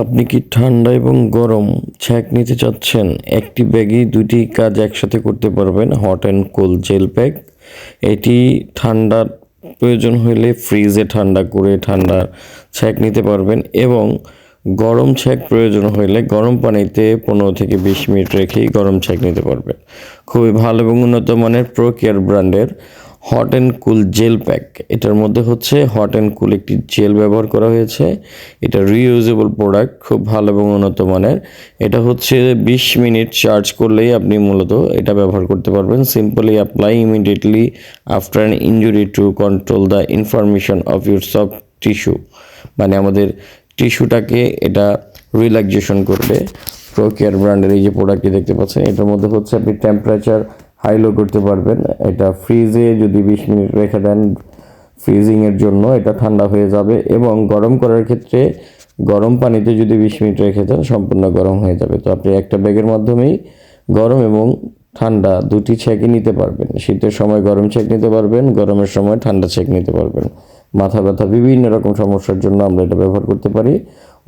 আপনি কি ঠান্ডা এবং গরম ছ্যাঁক নিতে চাচ্ছেন? একটি ব্যাগেই দুটি কাজ একসাথে করতে পারবেন, hot and cold gel pack. এটি ঠান্ডার প্রয়োজন হলে ফ্রিজে ঠান্ডা করে ঠান্ডা ছ্যাঁক নিতে পারবেন এবং গরম ছ্যাঁক প্রয়োজন হলে গরম পানিতে পনেরো থেকে বিশ মিনিট রেখেই গরম ছ্যাঁক নিতে পারবেন। খুবই ভালো এবং উন্নত মানের প্রো কেয়ার ব্র্যান্ডের hot and cool gel pack. এটার মধ্যে হচ্ছে হট অ্যান্ড কুল একটি জেল ব্যবহার করা হয়েছে। এটা রিইউজেবল প্রোডাক্ট খুব ভালো এবং উন্নত মানের। এটা হচ্ছে বিশ মিনিট চার্জ করলেই আপনি মূলত এটা ব্যবহার করতে পারবেন। Simply apply immediately after an injury to control the information of your soft tissue মানে আমাদের টিস্যুটাকে এটা রিল্যাক্সেশন করবে। প্রো কেয়ার ব্র্যান্ডের এই যে প্রোডাক্টটি দেখতে পাচ্ছেন, এটার মধ্যে হচ্ছে আপনি টেম্পারেচার হাই লো করতে পারবেন। এটা ফ্রিজে যদি বিশ মিনিট রেখে দেন ফ্রিজিংয়ের জন্য এটা ঠান্ডা হয়ে যাবে এবং গরম করার ক্ষেত্রে গরম পানিতে যদি বিশ মিনিট রেখে দেন, সম্পূর্ণ গরম হয়ে যাবে। তো আপনি একটা ব্যাগের মাধ্যমেই গরম এবং ঠান্ডা দুটি ছেঁকে নিতে পারবেন। শীতের সময় গরম ছেঁক নিতে পারবেন, গরমের সময় ঠান্ডা ছেঁক নিতে পারবেন। মাথা ব্যথা, বিভিন্ন রকম সমস্যার জন্য আমরা এটা ব্যবহার করতে পারি।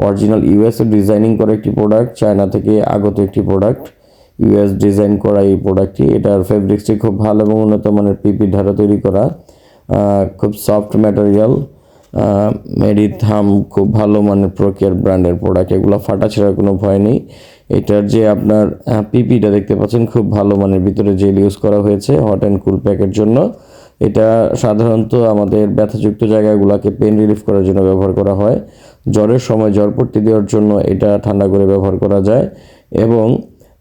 অরিজিনাল ইউএসএ ডিজাইনিং করা একটি প্রোডাক্ট চায়না থেকে আগত একটি প্রোডাক্ট ইউএস ডিজাইন করা এই প্রোডাক্টটি এটার ফেব্রিক্সটি খুব ভালো এবং উন্নত মানের পিপি ধারা তৈরি করা। খুব সফট ম্যাটেরিয়াল মেডি থাম খুব ভালো মানের প্রক্রিয়ার ব্র্যান্ডের প্রোডাক্ট এগুলো ফাটা ছেঁড়ার কোনো ভয় নেই। এটার যে আপনার পিপিটা দেখতে পাচ্ছেন, খুব ভালো মানের ভিতরে জেল ইউজ করা হয়েছে হট অ্যান্ড কুল প্যাকের জন্য। এটা সাধারণত আমাদের ব্যথাযুক্ত জায়গাগুলোকে পেন রিলিফ করার জন্য ব্যবহার করা হয়। জ্বরের সময় জ্বর পট্টি দেওয়ার জন্য এটা ঠান্ডা করে ব্যবহার করা যায়। এবং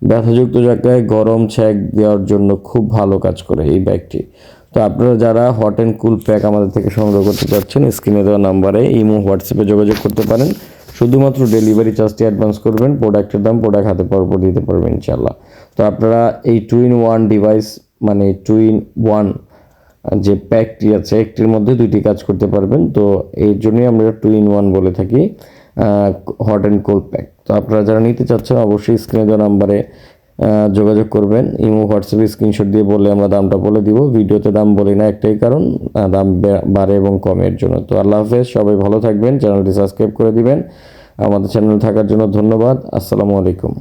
ব্যথাযুক্ত জায়গায় গরম ছ্যাক দেওয়ার জন্য খুব ভালো কাজ করে এই ব্যাগটি। তো আপনারা যারা হট অ্যান্ড কুল প্যাক আমাদের থেকে সংগ্রহ করতে চাচ্ছেন, স্ক্রিনে দেওয়া নাম্বারে ইমো, হোয়াটসঅ্যাপে যোগাযোগ করতে পারেন। শুধুমাত্র ডেলিভারি চার্জটি অ্যাডভান্স করবেন, প্রোডাক্টের দাম প্রোডাক্ট হাতে পর পর দিতে পারবেন ইনশাল্লাহ তো আপনারা এই টু ইন ওয়ান ডিভাইস মানে টু ইন ওয়ান, যে প্যাকটি আছে, একটির মধ্যে দুইটি কাজ করতে পারবেন। তো এই জন্যই আমরা টু ইন ওয়ান বলে থাকি হট অ্যান্ড কোল্ড প্যাক। তো আপনারা যারা নিতে চাচ্ছেন, অবশ্যই স্ক্রিনে দেওয়া নাম্বারে যোগাযোগ করবেন। ইমো হোয়াটসঅ্যাপে স্ক্রিনশট দিয়ে বলে আমরা দামটা বলে দিব। ভিডিওতে দাম বলি না, একটাই কারণ দাম বাড়ে এবং কমের জন্য। তো আল্লাহ হাফেজ, সবাই ভালো থাকবেন, চ্যানেলটি সাবস্ক্রাইব করে দিবেন। আমাদের চ্যানেল থাকার জন্য ধন্যবাদ। আসসালামু আলাইকুম।